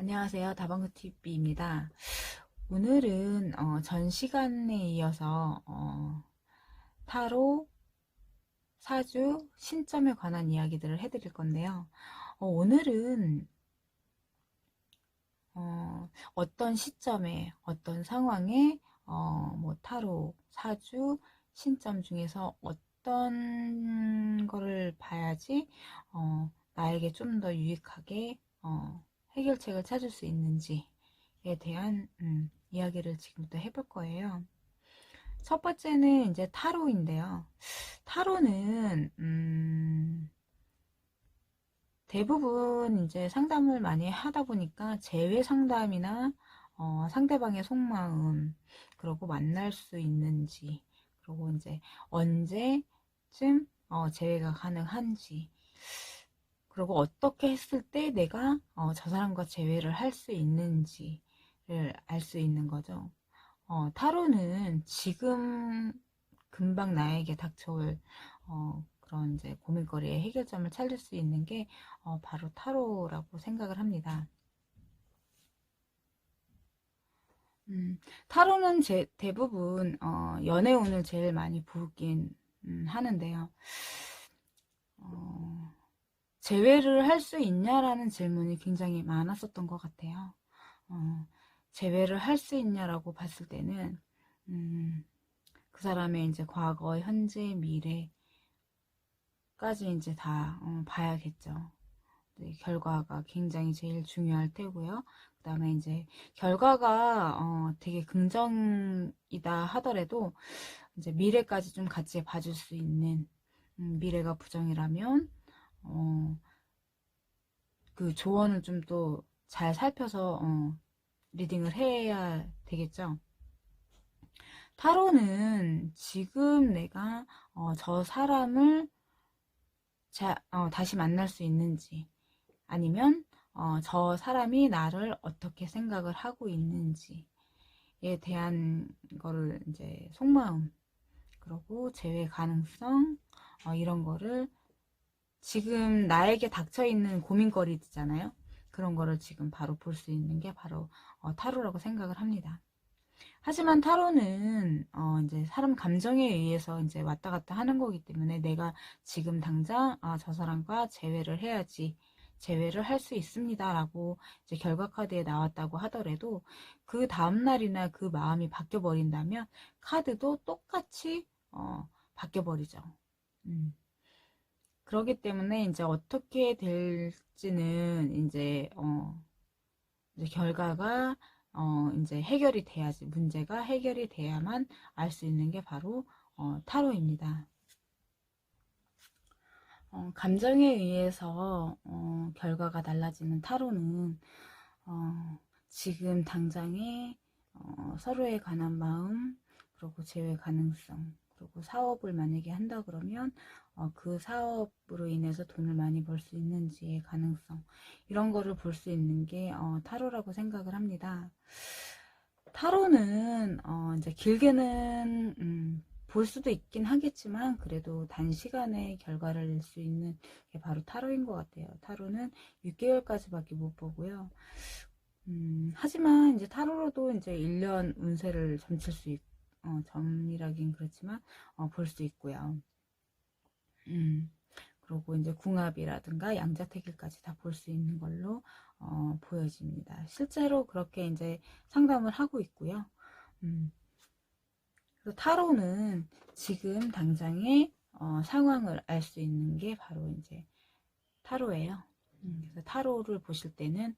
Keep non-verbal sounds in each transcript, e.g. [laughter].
안녕하세요. 다방구TV입니다. 오늘은 어, 전 시간에 이어서 어, 타로, 사주, 신점에 관한 이야기들을 해드릴 건데요. 어, 오늘은 어, 떤 시점에 어떤 상황에 어, 뭐 타로, 사주, 신점 중에서 어떤 거를 봐야지 어, 나에게 좀 더 유익하게 어, 해결책을 찾을 수 있는지에 대한 음, 이야기를 지금부터 해볼 거예요. 첫 번째는 이제 타로인데요. 타로는 음, 대부분 이제 상담을 많이 하다 보니까 재회 상담이나 어, 상대방의 속마음 그리고 만날 수 있는지 그리고 이제 언제쯤 어, 재회가 가능한지 그리고 어떻게 했을 때 내가 어, 저 사람과 재회를 할 수 있는지를 알 수 있는 거죠. 어, 타로는 지금 금방 나에게 닥쳐올 어, 그런 이제 고민거리의 해결점을 찾을 수 있는 게 어, 바로 타로라고 생각을 합니다. 음, 타로는 제, 대부분 어, 연애운을 제일 많이 보긴 음, 하는데요. 어, 재회를 할 수 있냐라는 질문이 굉장히 많았었던 것 같아요. 어, 재회를 할 수 있냐라고 봤을 때는 음, 그 사람의 이제 과거, 현재, 미래까지 이제 다 어, 봐야겠죠. 네, 결과가 굉장히 제일 중요할 테고요. 그 다음에 이제 결과가 어, 되게 긍정이다 하더라도 이제 미래까지 좀 같이 봐줄 수 있는 음, 미래가 부정이라면 어, 그 조언을 좀 또 잘 살펴서 어, 리딩을 해야 되겠죠. 타로는 지금 내가 어, 저 사람을 자, 어, 다시 만날 수 있는지 아니면 어, 저 사람이 나를 어떻게 생각을 하고 있는지에 대한 거를 이제 속마음 그리고 재회 가능성 어, 이런 거를 지금 나에게 닥쳐있는 고민거리잖아요. 그런 거를 지금 바로 볼 수 있는 게 바로 어, 타로라고 생각을 합니다. 하지만 타로는 어, 이제 사람 감정에 의해서 이제 왔다 갔다 하는 거기 때문에 내가 지금 당장 아, 저 사람과 재회를 해야지 재회를 할 수 있습니다라고 이제 결과 카드에 나왔다고 하더라도 그 다음 날이나 그 마음이 바뀌어 버린다면 카드도 똑같이 어, 바뀌어 버리죠. 음. 그러기 때문에 이제 어떻게 될지는 이제 어 이제 결과가 어 이제 해결이 돼야지 문제가 해결이 돼야만 알 수 있는 게 바로 어 타로입니다. 어, 감정에 의해서 어, 결과가 달라지는 타로는 어, 지금 당장에 어, 서로에 관한 마음 그리고 재회 가능성 그리고 사업을 만약에 한다 그러면 어, 그 사업으로 인해서 돈을 많이 벌 수 있는지의 가능성 이런 거를 볼 수 있는 게 어, 타로라고 생각을 합니다. 타로는 어, 이제 길게는 음, 볼 수도 있긴 하겠지만 그래도 단시간에 결과를 낼 수 있는 게 바로 타로인 것 같아요. 타로는 6개월까지밖에 못 보고요. 음, 하지만 이제 타로로도 이제 1년 운세를 점칠 수 있고 어, 점이라긴 그렇지만 어, 볼 수 있고요. 음, 그리고 이제 궁합이라든가 양자택일까지 다 볼 수 있는 걸로 어, 보여집니다. 실제로 그렇게 이제 상담을 하고 있고요. 음, 타로는 지금 당장의 어, 상황을 알 수 있는 게 바로 이제 타로예요. 음, 그래서 타로를 보실 때는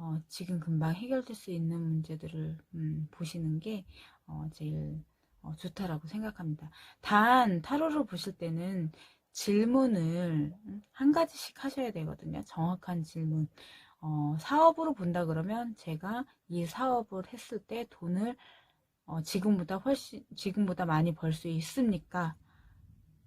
어, 지금 금방 해결될 수 있는 문제들을 음, 보시는 게 어, 제일 어, 좋다라고 생각합니다. 단 타로를 보실 때는 질문을 한 가지씩 하셔야 되거든요. 정확한 질문. 어, 사업으로 본다 그러면 제가 이 사업을 했을 때 돈을 어, 지금보다 훨씬 지금보다 많이 벌 수 있습니까?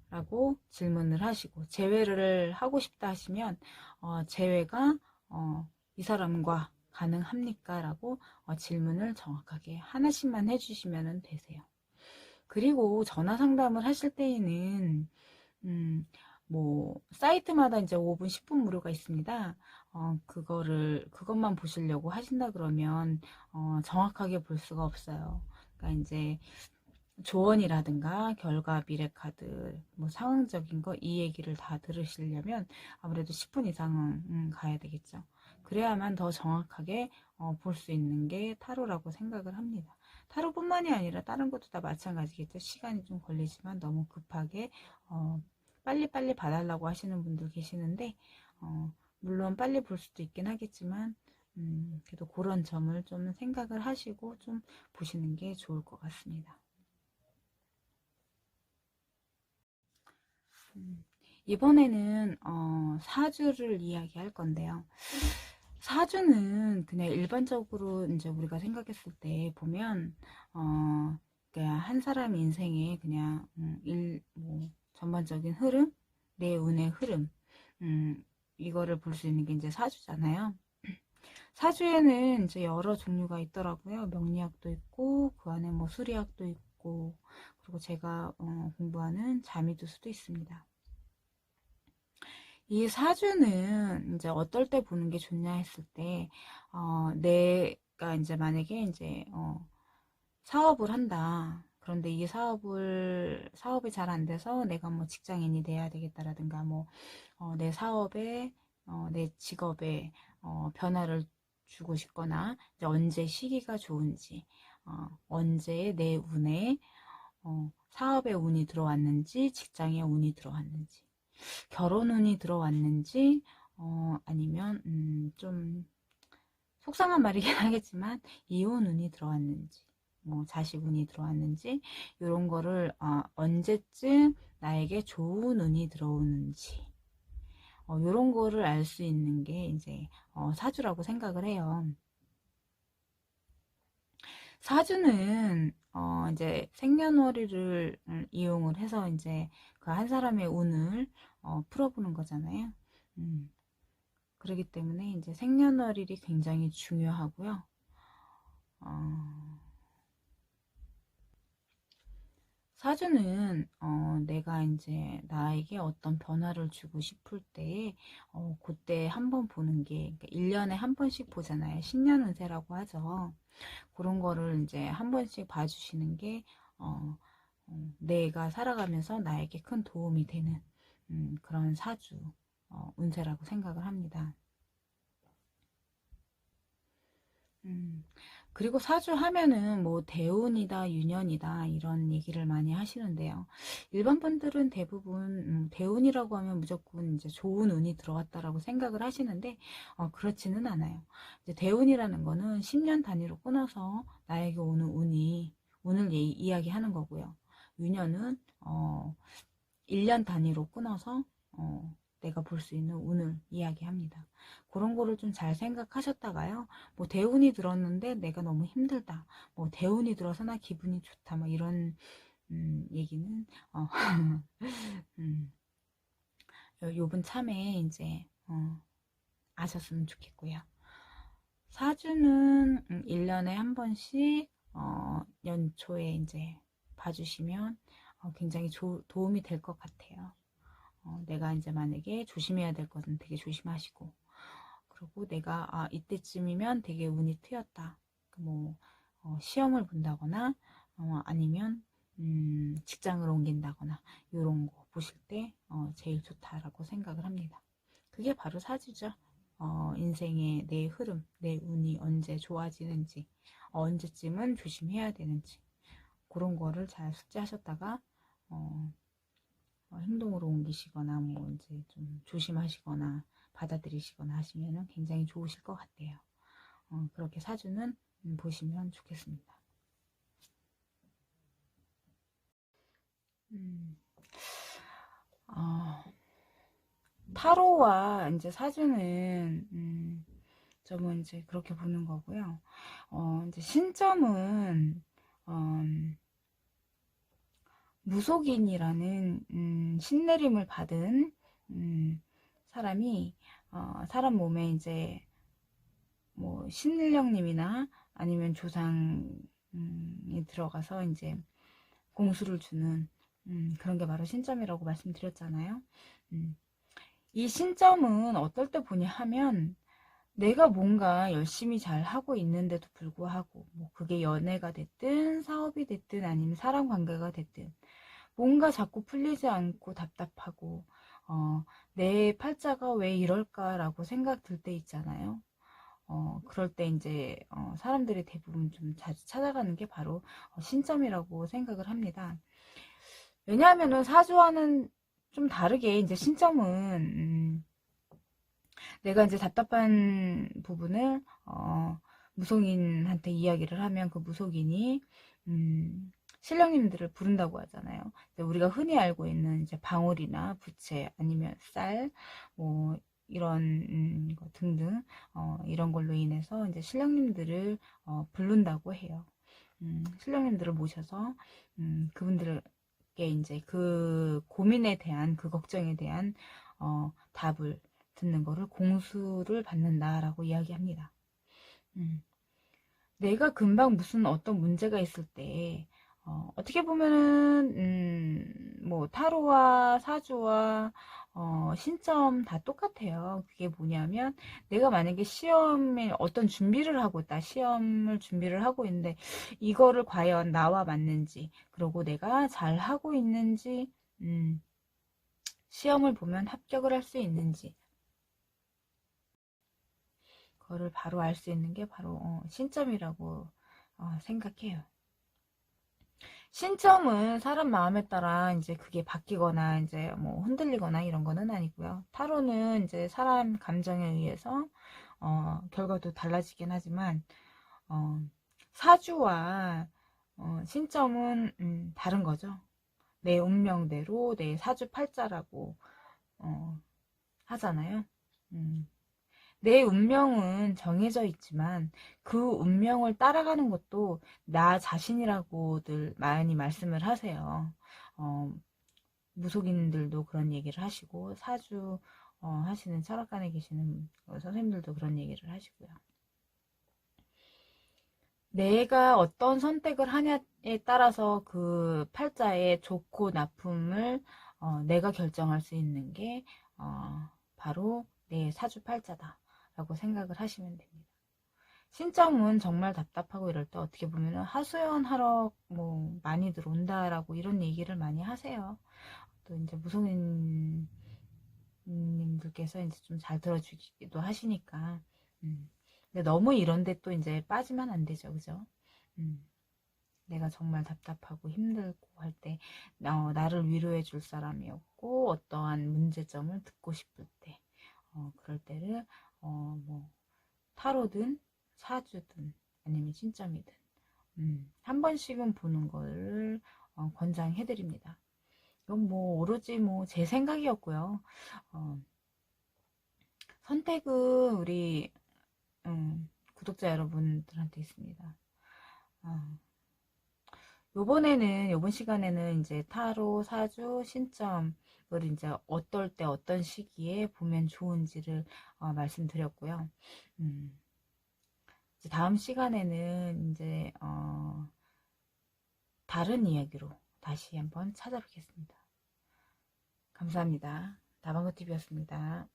라고 질문을 하시고 재회를 하고 싶다 하시면 어, 재회가 어, 이 사람과 가능합니까? 라고 어, 질문을 정확하게 하나씩만 해주시면 되세요. 그리고 전화 상담을 하실 때에는 음, 뭐 사이트마다 이제 5분, 10분 무료가 있습니다. 어, 그거를 그것만 보시려고 하신다 그러면 어, 정확하게 볼 수가 없어요. 그러니까 이제 조언이라든가 결과 미래카드 뭐 상황적인 거 이 얘기를 다 들으시려면 아무래도 10분 이상은 음, 가야 되겠죠. 그래야만 더 정확하게 어, 볼 수 있는 게 타로라고 생각을 합니다. 타로뿐만이 아니라 다른 것도 다 마찬가지겠죠. 시간이 좀 걸리지만 너무 급하게 어, 빨리빨리 봐달라고 하시는 분들 계시는데 어, 물론 빨리 볼 수도 있긴 하겠지만 음, 그래도 그런 점을 좀 생각을 하시고 좀 보시는 게 좋을 것 같습니다. 음, 이번에는 어, 사주를 이야기할 건데요. 사주는 그냥 일반적으로 이제 우리가 생각했을 때 보면 어, 그냥 한 사람 인생에 그냥 음, 일, 뭐 전반적인 흐름, 내 운의 흐름, 음, 이거를 볼 수 있는 게 이제 사주잖아요. [clears throat] 사주에는 이제 여러 종류가 있더라고요. 명리학도 있고 그 안에 뭐 수리학도 있고 그리고 제가 어, 공부하는 자미두수도 있습니다. 이 사주는 이제 어떨 때 보는 게 좋냐 했을 때, 어, 내가 이제 만약에 이제, 어, 사업을 한다. 그런데 이 사업을, 사업이 잘 안 돼서 내가 뭐 직장인이 돼야 되겠다라든가, 뭐, 어, 내 사업에, 어, 내 직업에, 어, 변화를 주고 싶거나, 이제 언제 시기가 좋은지, 어, 언제 내 운에, 어, 사업에 운이 들어왔는지, 직장에 운이 들어왔는지, 결혼 운이 들어왔는지, 어, 아니면, 음, 좀, 속상한 말이긴 [laughs] 하겠지만, 이혼 운이 들어왔는지, 뭐, 자식 운이 들어왔는지, 이런 거를, 어, 언제쯤 나에게 좋은 운이 들어오는지, 어, 이런 거를 알 수 있는 게, 이제, 어, 사주라고 생각을 해요. 사주는 어 이제 생년월일을 음, 이용을 해서 이제 그 한 사람의 운을 어 풀어보는 거잖아요. 음. 그렇기 때문에 이제 생년월일이 굉장히 중요하고요. 어 사주는 어, 내가 이제 나에게 어떤 변화를 주고 싶을 때 어, 그때 한 번 보는 게 그러니까 1년에 한 번씩 보잖아요. 신년 운세라고 하죠. 그런 거를 이제 한 번씩 봐주시는 게 어, 어, 내가 살아가면서 나에게 큰 도움이 되는 음, 그런 사주 어, 운세라고 생각을 합니다. 음, 그리고 사주 하면은 뭐 대운이다, 유년이다 이런 얘기를 많이 하시는데요. 일반 분들은 대부분 음, 대운이라고 하면 무조건 이제 좋은 운이 들어왔다라고 생각을 하시는데 어, 그렇지는 않아요. 이제 대운이라는 거는 10년 단위로 끊어서 나에게 오는 운이 운을 예, 이야기하는 거고요. 유년은 어, 1년 단위로 끊어서 어, 내가 볼 수 있는 운을 이야기합니다. 그런 거를 좀 잘 생각하셨다가요. 뭐 대운이 들었는데 내가 너무 힘들다. 뭐 대운이 들어서 나 기분이 좋다. 뭐 이런 음, 얘기는 어, [laughs] 음, 요번 참에 이제 어, 아셨으면 좋겠고요. 사주는 1년에 음, 한 번씩 어, 연초에 이제 봐주시면 어, 굉장히 조, 도움이 될 것 같아요. 어, 내가 이제 만약에 조심해야 될 것은 되게 조심하시고 그리고 내가 아 이때쯤이면 되게 운이 트였다. 그뭐 어, 시험을 본다거나 어, 아니면 음, 직장을 옮긴다거나 이런 거 보실 때 어, 제일 좋다라고 생각을 합니다. 그게 바로 사주죠. 어, 인생의 내 흐름 내 운이 언제 좋아지는지 언제쯤은 조심해야 되는지 그런 거를 잘 숙지하셨다가 어, 어, 행동으로 옮기시거나 뭐 이제 좀 조심하시거나 받아들이시거나 하시면 굉장히 좋으실 것 같아요. 어, 그렇게 사주는 음, 보시면 좋겠습니다. 음, 어, 타로와 이제 사주는 음, 점은 이제 그렇게 보는 거고요. 어, 이제 신점은 어, 무속인이라는 음, 신내림을 받은 음, 사람이 어, 사람 몸에 이제 뭐 신령님이나 아니면 조상이 들어가서 이제 공수를 주는 음, 그런 게 바로 신점이라고 말씀드렸잖아요. 음. 이 신점은 어떨 때 보냐 하면 내가 뭔가 열심히 잘 하고 있는데도 불구하고 뭐 그게 연애가 됐든 사업이 됐든 아니면 사람 관계가 됐든 뭔가 자꾸 풀리지 않고 답답하고 어, 내 팔자가 왜 이럴까라고 생각 들 때 있잖아요. 어, 그럴 때 이제 어, 사람들이 대부분 좀 자주 찾아가는 게 바로 어, 신점이라고 생각을 합니다. 왜냐하면은 사주와는 좀 다르게 이제 신점은 음, 내가 이제 답답한 부분을 어, 무속인한테 이야기를 하면 그 무속인이 음, 신령님들을 부른다고 하잖아요. 우리가 흔히 알고 있는 이제 방울이나 부채 아니면 쌀, 뭐 이런 음, 등등 어, 이런 걸로 인해서 이제 신령님들을 어, 부른다고 해요. 음, 신령님들을 모셔서 음, 그분들에게 이제 그 고민에 대한 그 걱정에 대한 어, 답을 듣는 거를 공수를 받는다라고 이야기합니다. 음. 내가 금방 무슨 어떤 문제가 있을 때 어, 떻게 보면은 음, 뭐 타로와 사주와 어, 신점 다 똑같아요. 그게 뭐냐면 내가 만약에 시험에 어떤 준비를 하고 있다. 시험을 준비를 하고 있는데 이거를 과연 나와 맞는지 그리고 내가 잘 하고 있는지 음, 시험을 보면 합격을 할 수 있는지 그 거를 바로 알 수 있는 게 바로 어, 신점이라고 어, 생각해요. 신점은 사람 마음에 따라 이제 그게 바뀌거나 이제 뭐 흔들리거나 이런 거는 아니고요. 타로는 이제 사람 감정에 의해서 어, 결과도 달라지긴 하지만 어, 사주와 어, 신점은 음, 다른 거죠. 내 운명대로 내 사주 팔자라고 어, 하잖아요. 음. 내 운명은 정해져 있지만 그 운명을 따라가는 것도 나 자신이라고들 많이 말씀을 하세요. 어, 무속인들도 그런 얘기를 하시고 사주 어, 하시는 철학관에 계시는 선생님들도 그런 얘기를 하시고요. 내가 어떤 선택을 하냐에 따라서 그 팔자의 좋고 나쁨을 어, 내가 결정할 수 있는 게 어, 바로 내 사주 팔자다. 라고 생각을 하시면 됩니다. 신점은 정말 답답하고 이럴 때 어떻게 보면 하수연 하러 뭐 많이 들어온다라고 이런 얘기를 많이 하세요. 또 이제 무속인 님들께서 이제 좀 잘 들어주기도 하시니까. 음. 근데 너무 이런데 또 이제 빠지면 안 되죠, 그죠? 음. 내가 정말 답답하고 힘들고 할 때, 어, 나를 위로해 줄 사람이 없고, 어떠한 문제점을 듣고 싶을 때, 어, 그럴 때를 어, 뭐, 타로든, 사주든, 아니면 신점이든, 음, 한 번씩은 보는 걸 어, 권장해드립니다. 이건 뭐, 오로지 뭐, 제 생각이었고요. 어, 선택은 우리, 음, 구독자 여러분들한테 있습니다. 어, 요번에는, 요번 시간에는 이제 타로, 사주, 신점, 그걸 이제 어떨 때 어떤 시기에 보면 좋은지를 어, 말씀드렸고요. 음, 이제 다음 시간에는 이제 어, 다른 이야기로 다시 한번 찾아뵙겠습니다. 감사합니다. 다방거TV였습니다.